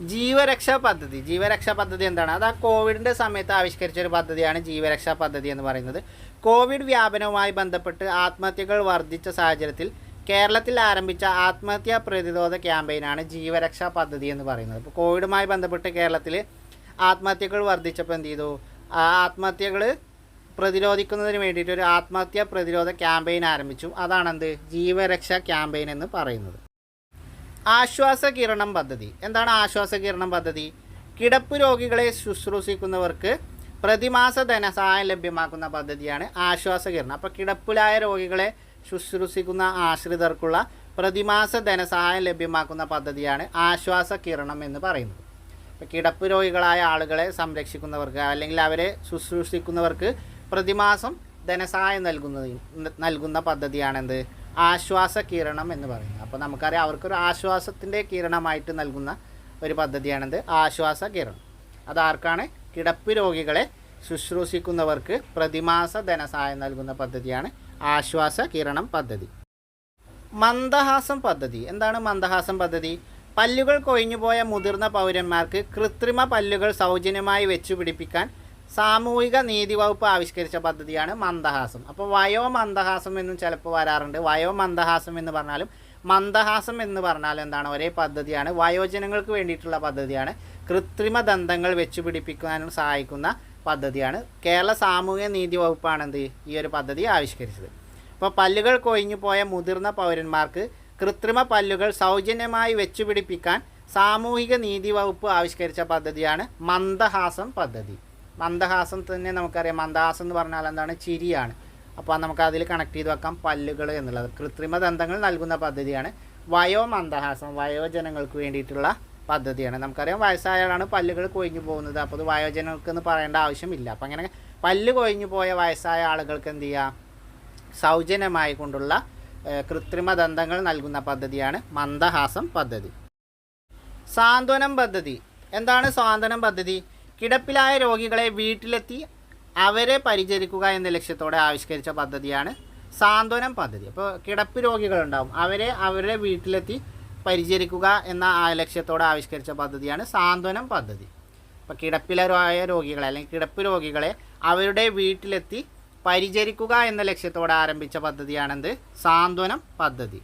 ജീവരക്ഷാ പദ്ധതി. ജീവരക്ഷാ പദ്ധതി എന്താണ്? അത് ആ കോവിഡിന്റെ സമയത്ത് ആവിഷ്കരിച്ച ഒരു പദ്ധതിയാണ് ജീവരക്ഷാ പദ്ധതി എന്ന് പറയുന്നത്. കോവിഡ് വ്യാപനവുമായി ബന്ധപ്പെട്ട് ആത്മഹത്യകൾ വർദ്ധിച്ച സാഹചര്യത്തിൽ കേരളത്തിൽ ആരംഭിച്ച ആത്മഹത്യാ പ്രതിരോധ ക്യാമ്പയിനാണ് ജീവരക്ഷാ പദ്ധതി എന്ന് പറയുന്നത്. ഇപ്പോൾ കോവിഡുമായി ബന്ധപ്പെട്ട് കേരളത്തിൽ ആത്മഹത്യകൾ വർദ്ധിച്ചപ്പോൾ എന്ത് ചെയ്തു? ആ ആത്മഹത്യകൾ പ്രതിരോധിക്കുന്നതിന് വേണ്ടിയിട്ട് ഒരു ആത്മഹത്യാ പ്രതിരോധ ക്യാമ്പയിൻ ആരംഭിച്ചു. അതാണെന്ത്? ജീവരക്ഷാ ക്യാമ്പയിൻ എന്ന് പറയുന്നത്. ആശ്വാസ കിരണം പദ്ധതി. എന്താണ് ആശ്വാസ കിരണം പദ്ധതി? കിടപ്പ് രോഗികളെ ശുശ്രൂഷിക്കുന്നവർക്ക് പ്രതിമാസ ധനസഹായം ലഭ്യമാക്കുന്ന പദ്ധതിയാണ് ആശ്വാസ കിരണം. അപ്പോൾ കിടപ്പിലായ രോഗികളെ ശുശ്രൂഷിക്കുന്ന ആശ്രിതർക്കുള്ള പ്രതിമാസ ധനസഹായം ലഭ്യമാക്കുന്ന പദ്ധതിയാണ് ആശ്വാസ കിരണം എന്ന് പറയുന്നത്. ഇപ്പോൾ കിടപ്പ് രോഗികളായ ആളുകളെ സംരക്ഷിക്കുന്നവർക്ക് അല്ലെങ്കിൽ അവരെ ശുശ്രൂഷിക്കുന്നവർക്ക് പ്രതിമാസം ധനസഹായം നൽകുന്നത് നൽകുന്ന പദ്ധതിയാണെന്ത്? ആശ്വാസ കിരണം എന്ന് പറയുന്നത്. അപ്പോൾ നമുക്കറിയാം അവർക്കൊരു ആശ്വാസത്തിന്റെ കിരണമായിട്ട് നൽകുന്ന ഒരു പദ്ധതിയാണിത്. ആശ്വാസ കിരണം. അതാർക്കാണ്? കിടപ്പ് രോഗികളെ ശുശ്രൂഷിക്കുന്നവർക്ക് പ്രതിമാസ ധനസഹായം നൽകുന്ന പദ്ധതിയാണ് ആശ്വാസ കിരണം പദ്ധതി. മന്ദഹാസം പദ്ധതി. എന്താണ് മന്ദഹാസം പദ്ധതി? പല്ലുകൾ കൊഴിഞ്ഞുപോയ മുതിർന്ന പൗരന്മാർക്ക് കൃത്രിമ പല്ലുകൾ സൗജന്യമായി വെച്ചു പിടിപ്പിക്കാൻ സാമൂഹിക നീതി വകുപ്പ് ആവിഷ്കരിച്ച പദ്ധതിയാണ് മന്ദഹാസം. അപ്പോൾ വയോ മന്ദഹാസം എന്നും ചിലപ്പോൾ വരാറുണ്ട്. വയോ മന്ദഹാസം എന്ന് പറഞ്ഞാലും മന്ദഹാസം എന്ന് പറഞ്ഞാൽ എന്താണ്? ഒരേ പദ്ധതിയാണ്. വയോജനങ്ങൾക്ക് വേണ്ടിയിട്ടുള്ള പദ്ധതിയാണ്. കൃത്രിമ ദന്തങ്ങൾ വെച്ചു പിടിപ്പിക്കാനും സഹായിക്കുന്ന പദ്ധതിയാണ്. കേരള സാമൂഹ്യ നീതി വകുപ്പാണ് എന്ത്? ഈ ഒരു പദ്ധതി ആവിഷ്കരിച്ചത്. അപ്പോൾ പല്ലുകൾ കൊഴിഞ്ഞു പോയ മുതിർന്ന പൗരന്മാർക്ക് കൃത്രിമ പല്ലുകൾ സൗജന്യമായി വെച്ചു പിടിപ്പിക്കാൻ സാമൂഹിക നീതി വകുപ്പ് ആവിഷ്കരിച്ച പദ്ധതിയാണ് മന്ദഹാസം പദ്ധതി. മന്ദഹാസം തന്നെ നമുക്കറിയാം. മന്ദഹാസം എന്ന് പറഞ്ഞാൽ എന്താണ്? ചിരിയാണ്. അപ്പോൾ നമുക്ക് അതിൽ കണക്ട് ചെയ്ത് വെക്കാം. പല്ലുകൾ എന്നുള്ളത്. കൃത്രിമ ദന്തങ്ങൾ നൽകുന്ന പദ്ധതിയാണ് വയോ മന്ദഹാസം വയോജനങ്ങൾക്ക് വേണ്ടിയിട്ടുള്ള പദ്ധതിയാണ്. നമുക്കറിയാം വയസ്സായാലാണ് പല്ലുകൾ കൊഴിഞ്ഞു പോകുന്നത്. അപ്പോൾ അത് വയോജനങ്ങൾക്ക് എന്ന് പറയേണ്ട ആവശ്യമില്ല. അപ്പോൾ അങ്ങനെ പല്ല് കൊഴിഞ്ഞു പോയ വയസ്സായ ആളുകൾക്ക് എന്ത് ചെയ്യുക സൗജന്യമായി കൊണ്ടുള്ള കൃത്രിമ ദന്തങ്ങൾ നൽകുന്ന പദ്ധതിയാണ് മന്ദഹാസം പദ്ധതി. സാന്ത്വനം പദ്ധതി. എന്താണ് സാന്ത്വനം പദ്ധതി? കിടപ്പിലായ രോഗികളെ വീട്ടിലെത്തി അവരെ പരിചരിക്കുക എന്ന ലക്ഷ്യത്തോടെ ആവിഷ്കരിച്ച പദ്ധതിയാണ് സാന്ത്വനം പദ്ധതി. അപ്പോൾ കിടപ്പ് രോഗികളുണ്ടാവും. അവരെ അവരുടെ വീട്ടിലെത്തി പരിചരിക്കുക എന്ന ലക്ഷ്യത്തോടെ ആവിഷ്കരിച്ച പദ്ധതിയാണ് സാന്ത്വനം പദ്ധതി. അപ്പോൾ കിടപ്പിലരായ രോഗികളെ അല്ലെങ്കിൽ കിടപ്പ് രോഗികളെ അവരുടെ വീട്ടിലെത്തി പരിചരിക്കുക എന്ന ലക്ഷ്യത്തോടെ ആരംഭിച്ച പദ്ധതിയാണെന്ത്? സാന്ത്വനം പദ്ധതി.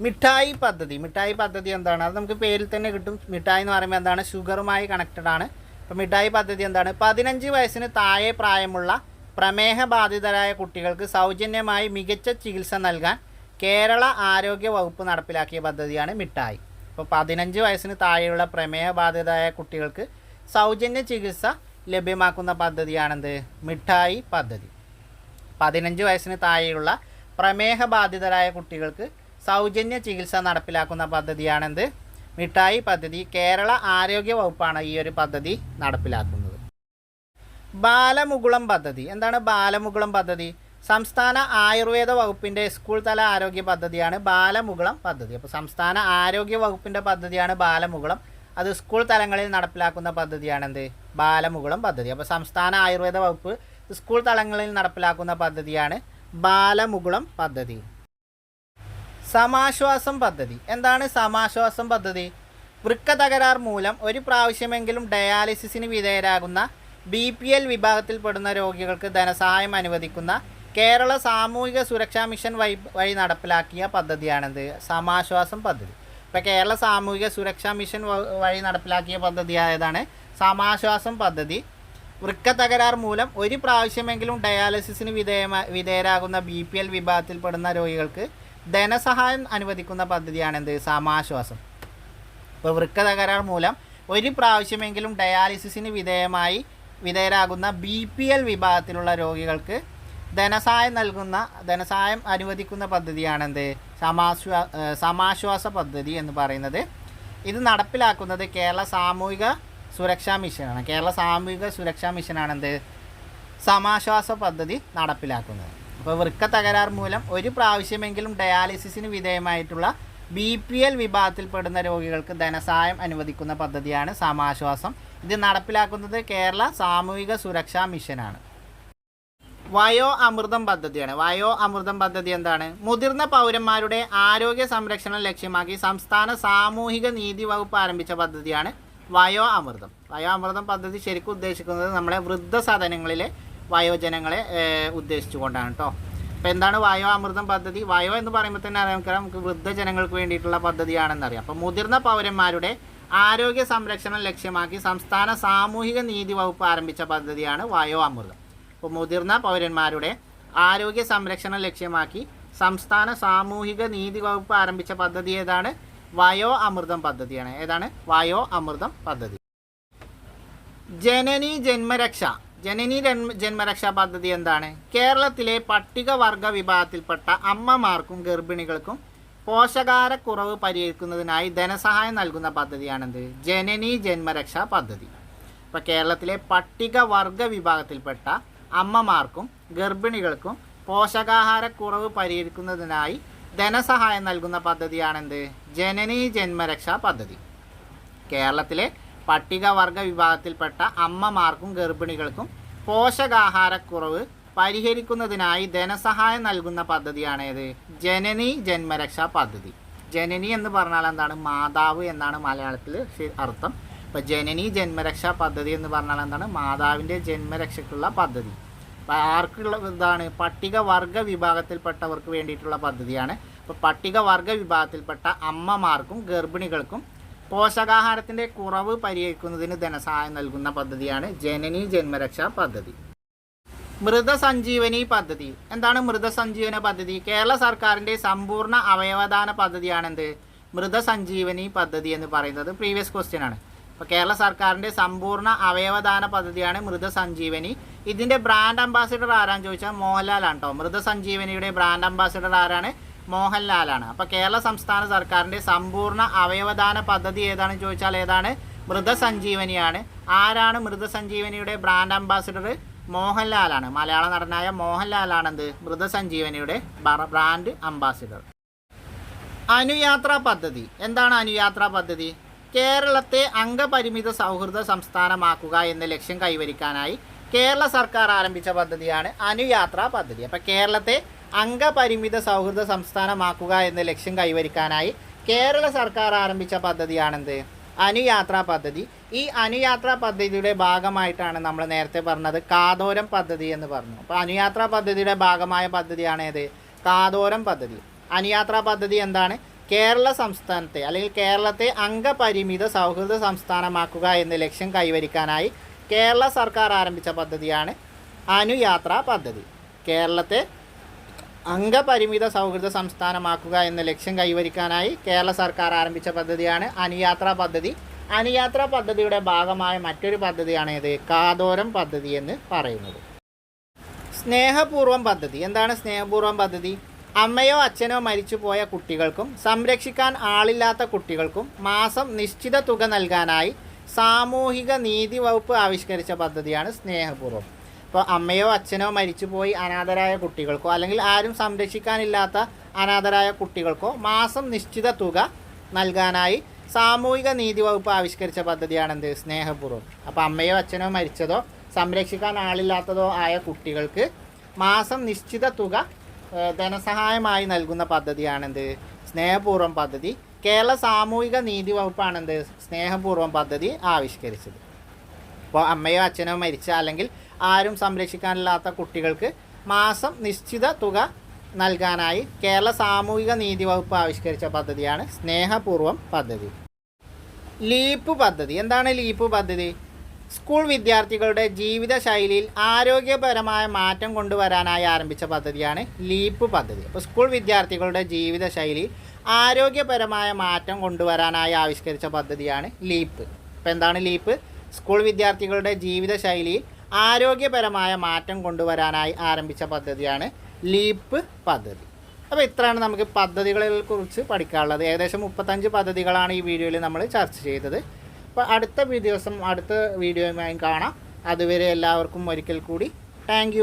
മിഠായി പദ്ധതി. മിഠായി പദ്ധതി എന്താണ്? അത് നമുക്ക് പേരിൽ തന്നെ കിട്ടും. മിഠായി എന്ന് പറയുമ്പോൾ എന്താണ്? ഷുഗറുമായി കണക്റ്റഡ് ആണ്. അപ്പോൾ മിഠായി പദ്ധതി എന്താണ്? പതിനഞ്ച് വയസ്സിന് താഴെ പ്രായമുള്ള പ്രമേഹ ബാധിതരായ കുട്ടികൾക്ക് സൗജന്യമായി മികച്ച ചികിത്സ നൽകാൻ കേരള ആരോഗ്യ വകുപ്പ് നടപ്പിലാക്കിയ പദ്ധതിയാണ് മിഠായി. അപ്പോൾ പതിനഞ്ച് വയസ്സിന് താഴെയുള്ള പ്രമേഹ ബാധിതരായ കുട്ടികൾക്ക് സൗജന്യ ചികിത്സ ലഭ്യമാക്കുന്ന പദ്ധതിയാണെന്ത്? മിഠായി പദ്ധതി. പതിനഞ്ച് വയസ്സിന് താഴെയുള്ള പ്രമേഹ ബാധിതരായ കുട്ടികൾക്ക് സൗജന്യ ചികിത്സ നടപ്പിലാക്കുന്ന പദ്ധതിയാണെന്ത്? മിഠായി പദ്ധതി കേരള ആരോഗ്യ വകുപ്പാണ് ഈ ഒരു പദ്ധതി നടപ്പിലാക്കുന്നത്. ബാലമുകുളം പദ്ധതി. എന്താണ് ബാലമുകുളം പദ്ധതി? സംസ്ഥാന ആയുർവേദ വകുപ്പിന്റെ സ്കൂൾ തല ആരോഗ്യ പദ്ധതിയാണ് ബാലമുകുളം പദ്ധതി. അപ്പോൾ സംസ്ഥാന ആരോഗ്യ വകുപ്പിന്റെ പദ്ധതിയാണ് ബാലമുകുളം. അത് സ്കൂൾ തലങ്ങളിൽ നടപ്പിലാക്കുന്ന പദ്ധതിയാണ് എന്ത്? ബാലമുകുളം പദ്ധതി. അപ്പോൾ സംസ്ഥാന ആയുർവേദ വകുപ്പ് സ്കൂൾ തലങ്ങളിൽ നടപ്പിലാക്കുന്ന പദ്ധതിയാണ് ബാലമുകുളം പദ്ധതി. സമാശ്വാസം പദ്ധതി. എന്താണ് സമാശ്വാസം പദ്ധതി? വൃക്ക തകരാർ മൂലം ഒരു പ്രാവശ്യമെങ്കിലും ഡയാലിസിസിന് വിധേയരാകുന്ന ബി പി എൽ വിഭാഗത്തിൽപ്പെടുന്ന രോഗികൾക്ക് ധനസഹായം അനുവദിക്കുന്ന കേരള സാമൂഹിക സുരക്ഷാ മിഷൻ വഴി വഴി നടപ്പിലാക്കിയ പദ്ധതിയാണിത്. സമാശ്വാസം പദ്ധതി. ഇപ്പോൾ കേരള സാമൂഹിക സുരക്ഷാ മിഷൻ വഴി നടപ്പിലാക്കിയ പദ്ധതിയായതാണ് സമാശ്വാസം പദ്ധതി. വൃക്ക തകരാർ മൂലം ഒരു പ്രാവശ്യമെങ്കിലും ഡയാലിസിസിന് വിധേയമാ വിധേയരാകുന്ന ബി പി എൽ വിഭാഗത്തിൽപ്പെടുന്ന രോഗികൾക്ക് ധനസഹായം അനുവദിക്കുന്ന പദ്ധതിയാണെന്ത് സമാശ്വാസം. ഇപ്പോൾ വൃക്ക തകരാർ മൂലം ഒരു പ്രാവശ്യമെങ്കിലും ഡയാലിസിസിന് വിധേയമായി വിധേയരാകുന്ന ബി പി എൽ വിഭാഗത്തിലുള്ള രോഗികൾക്ക് ധനസഹായം നൽകുന്ന ധനസഹായം അനുവദിക്കുന്ന പദ്ധതിയാണെന്ത് സമാശ്വാ സമാശ്വാസ പദ്ധതി എന്ന് പറയുന്നത്. ഇത് നടപ്പിലാക്കുന്നത് കേരള സാമൂഹിക സുരക്ഷാ മിഷനാണ്. കേരള സാമൂഹിക സുരക്ഷാ മിഷനാണെന്ത് സമാശ്വാസ പദ്ധതി നടപ്പിലാക്കുന്നത്. അപ്പോൾ വൃക്ക തകരാർ മൂലം ഒരു പ്രാവശ്യമെങ്കിലും ഡയാലിസിസിന് വിധേയമായിട്ടുള്ള ബി പി എൽ വിഭാഗത്തിൽപ്പെടുന്ന രോഗികൾക്ക് ധനസഹായം അനുവദിക്കുന്ന പദ്ധതിയാണ് സമാശ്വാസം. ഇത് നടപ്പിലാക്കുന്നത് കേരള സാമൂഹിക സുരക്ഷാ മിഷനാണ്. വയോ അമൃതം പദ്ധതിയാണ്. വയോ അമൃതം പദ്ധതി എന്താണ്? മുതിർന്ന പൗരന്മാരുടെ ആരോഗ്യ സംരക്ഷണം ലക്ഷ്യമാക്കി സംസ്ഥാന സാമൂഹിക നീതി വകുപ്പ് ആരംഭിച്ച പദ്ധതിയാണ് വയോ അമൃതം. വയോ അമൃതം പദ്ധതി ശരിക്കും ഉദ്ദേശിക്കുന്നത് നമ്മുടെ വൃദ്ധസദനങ്ങളിലെ വയോജനങ്ങളെ ഉദ്ദേശിച്ചുകൊണ്ടാണ് കേട്ടോ അപ്പോൾ എന്താണ് വയോ അമൃതം പദ്ധതി? വയോ എന്ന് പറയുമ്പോൾ തന്നെ അറിയാം നമുക്ക് നമുക്ക് വൃദ്ധജനങ്ങൾക്ക് വേണ്ടിയിട്ടുള്ള പദ്ധതിയാണെന്നറിയാം. അപ്പോൾ മുതിർന്ന പൗരന്മാരുടെ ആരോഗ്യ സംരക്ഷണം ലക്ഷ്യമാക്കി സംസ്ഥാന സാമൂഹിക നീതി വകുപ്പ് ആരംഭിച്ച പദ്ധതിയാണ് വയോ അമൃതം. അപ്പോൾ മുതിർന്ന പൗരന്മാരുടെ ആരോഗ്യ സംരക്ഷണം ലക്ഷ്യമാക്കി സംസ്ഥാന സാമൂഹിക നീതി വകുപ്പ് ആരംഭിച്ച പദ്ധതി ഏതാണ്? വയോ അമൃതം പദ്ധതിയാണ്. ഏതാണ്? വയോ അമൃതം പദ്ധതി. ജനനി ജന്മരക്ഷ. ജനനി ജന്മ ജന്മരക്ഷാ പദ്ധതി എന്താണ്? കേരളത്തിലെ പട്ടികവർഗ വിഭാഗത്തിൽപ്പെട്ട അമ്മമാർക്കും ഗർഭിണികൾക്കും പോഷകാരക്കുറവ് പരിഹരിക്കുന്നതിനായി ധനസഹായം നൽകുന്ന പദ്ധതിയാണെന്ത്? ജനനി ജന്മരക്ഷാ പദ്ധതി. ഇപ്പോൾ കേരളത്തിലെ പട്ടികവർഗ വിഭാഗത്തിൽപ്പെട്ട അമ്മമാർക്കും ഗർഭിണികൾക്കും പോഷകാഹാരക്കുറവ് പരിഹരിക്കുന്നതിനായി ധനസഹായം നൽകുന്ന പദ്ധതിയാണെന്ത്? ജനനി ജന്മരക്ഷാ പദ്ധതി. കേരളത്തിലെ പട്ടികവർഗ വിഭാഗത്തിൽപ്പെട്ട അമ്മമാർക്കും ഗർഭിണികൾക്കും പോഷകാഹാരക്കുറവ് പരിഹരിക്കുന്നതിനായി ധനസഹായം നൽകുന്ന പദ്ധതിയാണേത്. ജനനി ജന്മരക്ഷാ പദ്ധതി. ജനനി എന്ന് പറഞ്ഞാൽ എന്താണ്? മാതാവ് എന്നാണ് മലയാളത്തിൽ അർത്ഥം. ഇപ്പോൾ ജനനി ജന്മരക്ഷാ പദ്ധതി എന്ന് പറഞ്ഞാൽ എന്താണ്? മാതാവിന്റെ ജന്മരക്ഷയ്ക്കുള്ള പദ്ധതി. അപ്പോൾ ആർക്കുള്ള ഇതാണ്? പട്ടികവർഗ വിഭാഗത്തിൽപ്പെട്ടവർക്ക് വേണ്ടിയിട്ടുള്ള പദ്ധതിയാണ്. അപ്പോൾ പട്ടികവർഗ വിഭാഗത്തിൽപ്പെട്ട അമ്മമാർക്കും ഗർഭിണികൾക്കും പോഷകാഹാരത്തിന്റെ കുറവ് പരിഹരിക്കുന്നതിന് ധനസഹായം നൽകുന്ന പദ്ധതിയാണ് ജനനി ജന്മരക്ഷാ പദ്ധതി. മൃതസഞ്ജീവനി പദ്ധതി. എന്താണ് മൃതസഞ്ജീവന പദ്ധതി? കേരള സർക്കാരിന്റെ സമ്പൂർണ അവയവദാന പദ്ധതിയാണെന്ത്? മൃതസഞ്ജീവനി പദ്ധതി എന്ന് പറയുന്നത് പ്രീവിയസ് ക്വസ്റ്റ്യൻ ആണ്. അപ്പോൾ കേരള സർക്കാരിന്റെ സമ്പൂർണ അവയവദാന പദ്ധതിയാണ് മൃതസഞ്ജീവനി. ഇതിന്റെ ബ്രാൻഡ് അംബാസിഡർ ആരാന്ന് ചോദിച്ചാൽ മോഹൻലാൽ ആണ് കേട്ടോ മൃതസഞ്ജീവനിയുടെ ബ്രാൻഡ് അംബാസിഡർ ആരാണ്? മോഹൻലാലാണ്. അപ്പോൾ കേരള സംസ്ഥാന സർക്കാരിന്റെ സമ്പൂർണ അവയവദാന പദ്ധതി ഏതാണെന്ന് ചോദിച്ചാൽ ഏതാണ്? മൃതസഞ്ജീവനിയാണ്. ആരാണ് മൃതസഞ്ജീവനിയുടെ ബ്രാൻഡ് അംബാസിഡർ മോഹൻലാലാണ്. മലയാള നടനായ മോഹൻലാലാണെന്ത്? മൃതസഞ്ജീവനിയുടെ ബ്രാൻഡ് അംബാസിഡർ അനുയാത്രാ പദ്ധതി. എന്താണ് അനുയാത്രാ പദ്ധതി? കേരളത്തെ അംഗപരിമിത സൗഹൃദ സംസ്ഥാനമാക്കുക എന്ന ലക്ഷ്യം കൈവരിക്കാനായി കേരള സർക്കാർ ആരംഭിച്ച പദ്ധതിയാണ് അനുയാത്രാ പദ്ധതി. അപ്പോൾ കേരളത്തെ അംഗപരിമിത സൗഹൃദ സംസ്ഥാനമാക്കുക എന്ന ലക്ഷ്യം കൈവരിക്കാനായി കേരള സർക്കാർ ആരംഭിച്ച പദ്ധതിയാണെന്ത്? അനുയാത്രാ പദ്ധതി. ഈ അനുയാത്രാ പദ്ധതിയുടെ ഭാഗമായിട്ടാണ് നമ്മൾ നേരത്തെ പറഞ്ഞത് കാതോരം പദ്ധതി എന്ന് പറഞ്ഞു. അപ്പോൾ അനുയാത്രാ പദ്ധതിയുടെ ഭാഗമായ പദ്ധതിയാണ് ഏത് കാതോരം പദ്ധതി. അനുയാത്രാ പദ്ധതി എന്താണ്? കേരള സംസ്ഥാനത്തെ അല്ലെങ്കിൽ കേരളത്തെ അംഗപരിമിത സൗഹൃദ സംസ്ഥാനമാക്കുക എന്ന ലക്ഷ്യം കൈവരിക്കാനായി കേരള സർക്കാർ ആരംഭിച്ച പദ്ധതിയാണ് അനുയാത്രാ പദ്ധതി. കേരളത്തെ അംഗപരിമിത സൗഹൃദ സംസ്ഥാനമാക്കുക എന്ന ലക്ഷ്യം കൈവരിക്കാനായി കേരള സർക്കാർ ആരംഭിച്ച പദ്ധതിയാണ് അനുയാത്രാ പദ്ധതി. അനുയാത്രാ പദ്ധതിയുടെ ഭാഗമായ മറ്റൊരു പദ്ധതിയാണ് ഇത് കാതോരം പദ്ധതി എന്ന് പറയുന്നത്. സ്നേഹപൂർവം പദ്ധതി. എന്താണ് സ്നേഹപൂർവം പദ്ധതി? അമ്മയോ അച്ഛനോ മരിച്ചുപോയ കുട്ടികൾക്കും സംരക്ഷിക്കാൻ ആളില്ലാത്ത കുട്ടികൾക്കും മാസം നിശ്ചിത തുക നൽകാനായി സാമൂഹിക നീതി വകുപ്പ് ആവിഷ്കരിച്ച പദ്ധതിയാണ് സ്നേഹപൂർവം. ഇപ്പോൾ അമ്മയോ അച്ഛനോ മരിച്ചുപോയി അനാഥരായ കുട്ടികൾക്കോ അല്ലെങ്കിൽ ആരും സംരക്ഷിക്കാനില്ലാത്ത അനാഥരായ കുട്ടികൾക്കോ മാസം നിശ്ചിത തുക നൽകാനായി സാമൂഹിക നീതി വകുപ്പ് ആവിഷ്കരിച്ച പദ്ധതിയാണെന്ത്? സ്നേഹപൂർവം. അപ്പോൾ അമ്മയോ അച്ഛനോ മരിച്ചതോ സംരക്ഷിക്കാൻ ആളില്ലാത്തതോ ആയ കുട്ടികൾക്ക് മാസം നിശ്ചിത തുക ധനസഹായമായി നൽകുന്ന പദ്ധതിയാണെന്ത്? സ്നേഹപൂർവം പദ്ധതി. കേരള സാമൂഹിക നീതി വകുപ്പാണെന്ത്? സ്നേഹപൂർവം പദ്ധതി ആവിഷ്കരിച്ചത്. അപ്പോൾ അമ്മയോ അച്ഛനോ മരിച്ച അല്ലെങ്കിൽ ആരും സംരക്ഷിക്കാനില്ലാത്ത കുട്ടികൾക്ക് മാസം നിശ്ചിത തുക നൽകാനായി കേരള സാമൂഹിക നീതി വകുപ്പ് ആവിഷ്കരിച്ച പദ്ധതിയാണ് സ്നേഹപൂർവം പദ്ധതി. ലീപ്പ് പദ്ധതി. എന്താണ് ലീപ്പ് പദ്ധതി? സ്കൂൾ വിദ്യാർത്ഥികളുടെ ജീവിതശൈലിയിൽ ആരോഗ്യപരമായ മാറ്റം കൊണ്ടുവരാനായി ആരംഭിച്ച പദ്ധതിയാണ് ലീപ്പ് പദ്ധതി. അപ്പോൾ സ്കൂൾ വിദ്യാർത്ഥികളുടെ ജീവിതശൈലിയിൽ ആരോഗ്യപരമായ മാറ്റം കൊണ്ടുവരാനായി ആവിഷ്കരിച്ച പദ്ധതിയാണ് ലീപ്പ്. അപ്പോൾ എന്താണ് ലീപ്പ്? സ്കൂൾ വിദ്യാർത്ഥികളുടെ ജീവിതശൈലിയിൽ ആരോഗ്യപരമായ മാറ്റം കൊണ്ടുവരാനായി ആരംഭിച്ച പദ്ധതിയാണ് ലീപ്പ് പദ്ധതി. അപ്പോൾ ഇത്രയാണ് നമുക്ക് പദ്ധതികളെ കുറിച്ച് പഠിക്കാനുള്ളത്. ഏകദേശം മുപ്പത്തഞ്ച് പദ്ധതികളാണ് ഈ വീഡിയോയിൽ നമ്മൾ ചർച്ച ചെയ്തത്. അപ്പോൾ അടുത്ത ദിവസം അടുത്ത വീഡിയോയുമായി കാണാം. അതുവരെ എല്ലാവർക്കും ഒരിക്കൽ കൂടി. താങ്ക്